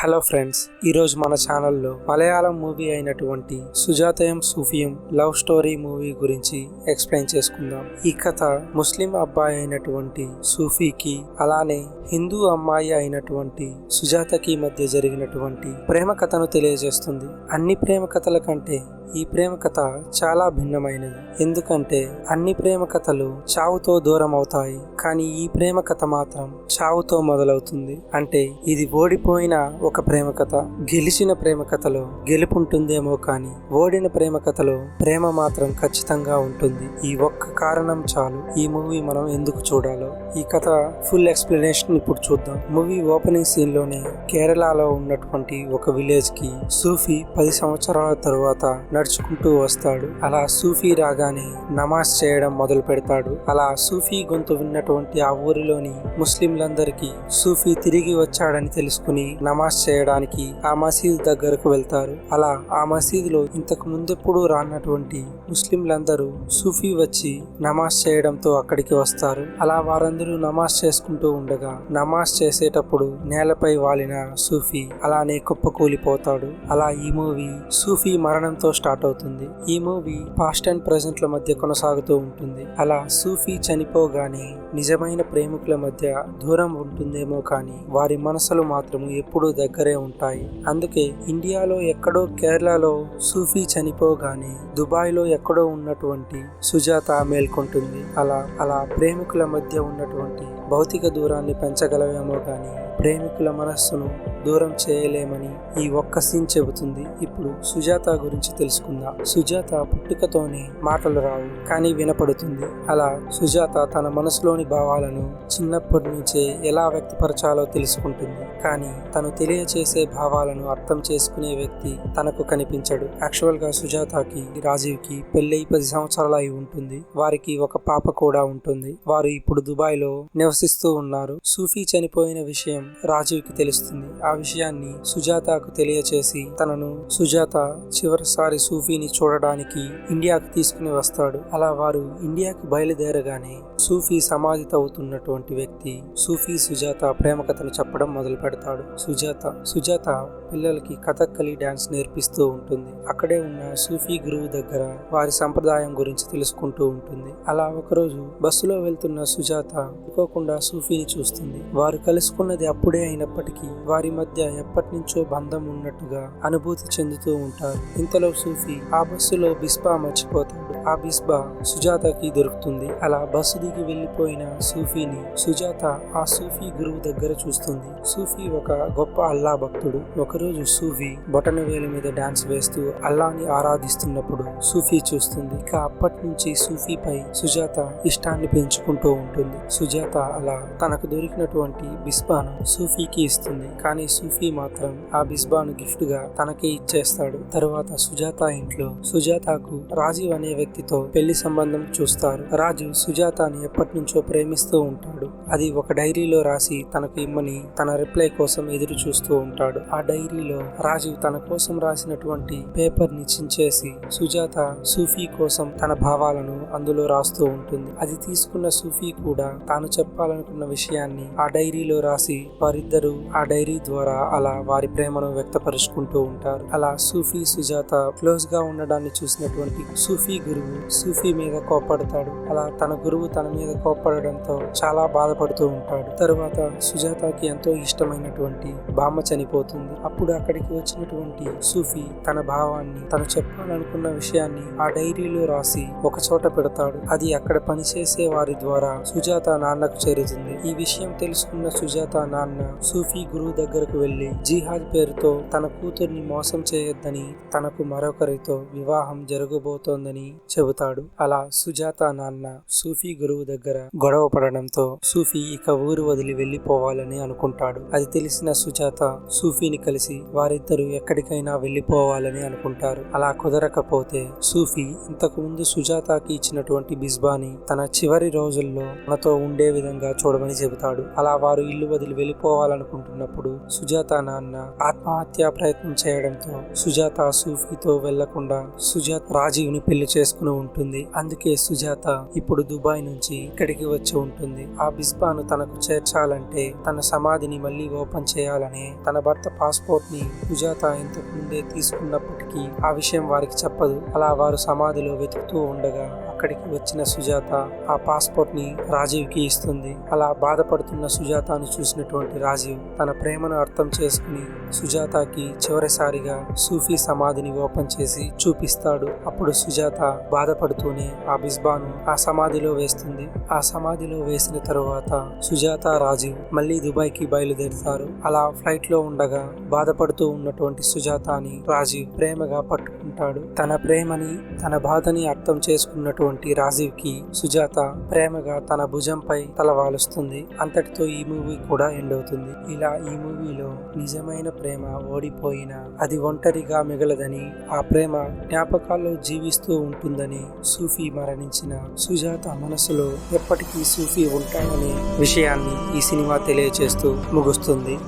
Hello friends ఈరోజు మన ఛానల్లో మలయాళం మూవీ అయినటువంటి Sujatayum Sufiyum love story movie గురించి ఎక్స్ప్లెయిన్ చేసుకుందాం. ఈ కథ ముస్లిం అబ్బాయి అయినటువంటి సూఫీకి అలానే హిందూ అమ్మాయి అయినటువంటి సుజాతకి మధ్య జరిగినటువంటి ప్రేమ కథను తెలియజేస్తుంది. అన్ని ప్రేమ కథల కంటే ఈ ప్రేమ కథ చాలా భిన్నమైనది. ఎందుకంటే అన్ని ప్రేమ కథలు చావుతో దూరం అవుతాయి కానీ ఈ ప్రేమ కథ మాత్రం చావుతో మొదలవుతుంది. అంటే ఇది ఓడిపోయిన ఒక ప్రేమ కథ గెలిచిన ప్రేమ కథలో గెలుపుంటుందేమో కానీ ఓడిన ప్రేమ కథలో ప్రేమ మాత్రం ఖచ్చితంగా ఉంటుంది. ఈ ఒక్క కారణం చాలు. ఈ మూవీ మనం ఎందుకు చూడాలో. ఈ కథ ఫుల్ ఎక్స్ప్లెనేషన్ ఇప్పుడు చూద్దాం. మూవీ ఓపెనింగ్ సీన్లోనే కేరళలో ఉన్నటువంటి ఒక విలేజ్కి సూఫీ పది సంవత్సరాల తరువాత నడుచుకుంటూ వస్తాడు. అలా సూఫీ రాగానే నమాజ్ చేయడం మొదలు పెడతాడు. అలా సూఫీ గొంతు విన్నటువంటి ఆ ఊరిలోని ముస్లింలందరికీ సూఫీ తిరిగి వచ్చాడని తెలుసుకుని నమాజ్ చేయడానికి ఆ మసీద్ దగ్గరకు వెళ్తారు. అలా ఆ మసీదులో ఇంతకు ముందెప్పుడు రానటువంటి ముస్లింలందరూ సూఫీ వచ్చి నమాజ్ చేయడంతో అక్కడికి వస్తారు. అలా వారందరూ నమాజ్ చేసుకుంటూ ఉండగా నమాజ్ చేసేటప్పుడు నేలపై వాలిన సూఫీ అలానే కుప్పకూలిపోతాడు. అలా ఈ మూవీ సూఫీ మరణంతో స్టార్ట్ అవుతుంది. ఈ మూవీ పాస్ట్ అండ్ ప్రెసెంట్ల మధ్య కొనసాగుతూ ఉంటుంది. అలా సూఫీ చనిపోగానే నిజమైన ప్రేమికుల మధ్య దూరం ఉంటుందేమో కానీ వారి మనసులు మాత్రం ఎప్పుడూ దగ్గర దగ్గరే ఉంటాయి. అందుకే ఇండియాలో ఎక్కడో కేరళలో సూఫీ చనిపోగానే దుబాయ్లో ఎక్కడో ఉన్నటువంటి సుజాత మేల్కొంటుంది. అలా అలా ప్రేమికుల మధ్య ఉన్నటువంటి భౌతిక దూరాన్ని పెంచగలవేమో కానీ ప్రేమికుల మనస్సును దూరం చేయలేమని ఈ ఒక్క సీన్ చెబుతుంది. ఇప్పుడు సుజాత గురించి తెలుసుకుందాం. సుజాత పుట్టుకతోనే మాటలు రావు కానీ వినపడుతుంది. అలా సుజాత తన మనసులోని భావాలను చిన్నప్పటి నుంచే ఎలా వ్యక్తపరచాలో తెలుసుకుంటుంది. కానీ తను తెలియచేసే భావాలను అర్థం చేసుకునే వ్యక్తి తనకు కనిపించడు. యాక్చువల్గా సుజాతకి రాజీవ్కి పెళ్ళై పది సంవత్సరాలు అయి ఉంటుంది. వారికి ఒక పాప కూడా ఉంటుంది. వారు ఇప్పుడు దుబాయ్లో నివసిస్తూ ఉన్నారు. సూఫీ చనిపోయిన విషయం రాజీవ్కి తెలుస్తుంది. ఆ విషయాన్ని సుజాతకు తెలియచేసి తనను సుజాత చివరిసారి సూఫీని చూడడానికి ఇండియాకి తీసుకుని వస్తాడు. అలా వారు ఇండియాకి బయలుదేరగానే సూఫీ సమాధిత అవుతున్నటువంటి వ్యక్తి సూఫీ సుజాత ప్రేమ కథను చెప్పడం మొదలు పెడతాడు. సుజాత సుజాత పిల్లలకి కథక్కలి డాన్స్ నేర్పిస్తూ ఉంటుంది. అక్కడే ఉన్న సూఫీ గురువు దగ్గర వారి సంప్రదాయం గురించి తెలుసుకుంటూ ఉంటుంది. అలా ఒకరోజు బస్సులో వెళ్తున్న సుజాత అనుకోకుండా సూఫీని చూస్తుంది. వారు కలుసుకున్నది అప్పుడే అయినప్పటికీ వారి మధ్య ఎప్పటి నుంచో బంధం ఉన్నట్టుగా అనుభూతి చెందుతూ ఉంటారు. ఇంతలో సూఫీ ఆ బస్సులో బిస్బా మర్చిపోతాడు. ఆ బిస్బా సుజాతకి దొరుకుతుంది. అలా బస్సు దిగి వెళ్ళిపోయిన సూఫీని సుజాత ఆ సూఫీ గురువు దగ్గర చూస్తుంది. సూఫీ ఒక గొప్ప అల్లా భక్తుడు. ఒకరోజు సూఫీ బొటన వేలు మీద డాన్స్ వేస్తూ అల్లాని ఆరాధిస్తున్నప్పుడు సూఫీ చూస్తుంది. ఇక అప్పటి నుంచి సూఫీపై సుజాత ఇష్టాన్ని పెంచుకుంటూ ఉంటుంది. సుజాత అలా తనకు దొరికినటువంటి బిస్బాను సూఫీకి ఇస్తుంది. కానీ సూఫీ మాత్రం ఆ బిస్బాను గిఫ్ట్గా తనకే ఇచ్చేస్తాడు. తరువాత సుజాత ఇంట్లో. సుజాతకు రాజీవ్ అనే వ్యక్తితో పెళ్ళి సంబంధం చూస్తారు. రాజు సుజాతని ఎప్పటి నుంచో ప్రేమిస్తూ ఉంటాడు. అది ఒక డైరీలో రాసి తనకు ఇమ్మని తన రిప్లై కోసం ఎదురు చూస్తూ ఉంటాడు. ఆ డైరీలో రాజు తన కోసం రాసినటువంటి పేపర్ని చించేసి సుజాత సూఫీ కోసం తన భావాలను అందులో రాస్తూ ఉంటుంది. అది తీసుకున్న సూఫీ కూడా తాను చెప్పాలనుకున్న విషయాన్ని ఆ డైరీలో రాసి వారిద్దరూ ఆ డైరీ ద్వారా అలా వారి ప్రేమను వ్యక్తపరుచుకుంటూ ఉంటారు. అలా సూఫీ సుజాత క్లోజ్గా ఉండడాన్ని చూసినటువంటి సూఫీ గురువు సూఫీ మీద కోప్పడతాడు. అలా తన గురువు తన మీద కోపడడంతో చాలా బాధపడుతూ ఉంటాడు. తరువాత సుజాతకి ఎంతో ఇష్టమైనటువంటి బామ్మ చనిపోతుంది. అప్పుడు అక్కడికి వచ్చినటువంటి సూఫీ తన భావాన్ని తను చెప్పాలనుకున్న విషయాన్ని ఆ డైరీలో రాసి ఒక చోట పెడతాడు. అది అక్కడ పనిచేసే వారి ద్వారా సుజాత నాన్నకు చేరుతుంది. ఈ విషయం తెలుసుకున్న సుజాత నాన్న సూఫీ గురువు దగ్గరకు వెళ్ళి జిహాద్ పేరుతో తన కూతుర్ని మోసం చేయొద్దని తనకు మరొకరితో వివాహం జరగబోతోందని చెబుతాడు. అలా సుజాత నాన్న సూఫీ గురువు దగ్గర గొడవ పడడంతో సూఫీ ఇక ఊరు వదిలి వెళ్ళిపోవాలని అనుకుంటాడు. అది తెలిసిన సుజాత సూఫీని కలిసి వారిద్దరూ ఎక్కడికైనా వెళ్ళిపోవాలని అనుకుంటారు. అలా కుదరకపోతే సూఫీ ఇంతకు ముందు సుజాతకి ఇచ్చినటువంటి బిస్బాని తన చివరి రోజుల్లో తనతో ఉండే విధంగా చూడమని చెబుతాడు. అలా వారు ఇల్లు వదిలి వెళ్ళి వెళ్ళిపోవాలనుకుంటున్నప్పుడు సుజాత నాన్న ఆత్మహత్యా ప్రయత్నం చేయడంతో సుజాత సూఫీతో వెళ్ళకుండా సుజాత రాజీవ్ని పెళ్ళి చేసుకుని ఉంటుంది. అందుకే సుజాత ఇప్పుడు దుబాయ్ నుంచి ఇక్కడికి వచ్చి ఉంటుంది. ఆ బిస్బాను తనకు చేర్చాలంటే తన సమాధిని మళ్ళీ ఓపెన్ చేయాలని తన భర్త పాస్పోర్ట్ని సుజాత ఇంతకు ముందే తీసుకున్నప్పటికీ ఆ విషయం వారికి చెప్పదు. అలా వారు సమాధిలో వెతుకుతూ ఉండగా అక్కడికి వచ్చిన సుజాత ఆ పాస్పోర్ట్ని రాజీవ్కి ఇస్తుంది. అలా బాధపడుతున్న సుజాతను చూసినటువంటి రాజీవ్ తన ప్రేమను అర్థం చేసుకుని సుజాతకి చివరిసారిగా సూఫీ సమాధిని ఓపెన్ చేసి చూపిస్తాడు. అప్పుడు సుజాత బాధపడుతూనే ఆ బిస్బాను ఆ సమాధిలో వేస్తుంది. ఆ సమాధిలో వేసిన తరువాత సుజాత రాజీవ్ మళ్ళీ దుబాయ్కి బయలుదేరుతారు. అలా ఫ్లైట్లో ఉండగా బాధపడుతూ ఉన్నటువంటి సుజాతని రాజీవ్ ప్రేమగా పట్టుకుంటాడు. తన ప్రేమని తన బాధని అర్థం చేసుకున్నటువంటి రాజీవ్కి సుజాత ప్రేమగా తన భుజంపై తల వాలుస్తుంది. అంతటితో ఈ మూవీ కూడా ఎండ్ అవుతుంది. ఇలా ఈ మూవీలో నిజమైన ప్రేమ ఓడిపోయినా అది ఒంటరిగా మిగలదని ఆ ప్రేమ జ్ఞాపకాల్లో జీవిస్తూ ఉంటుందని సూఫీ మరణించిన సుజాత మనసులో ఎప్పటికీ సూఫీ ఉంటాడనే విషయాన్ని ఈ సినిమా తెలియజేస్తూ ముగుస్తుంది.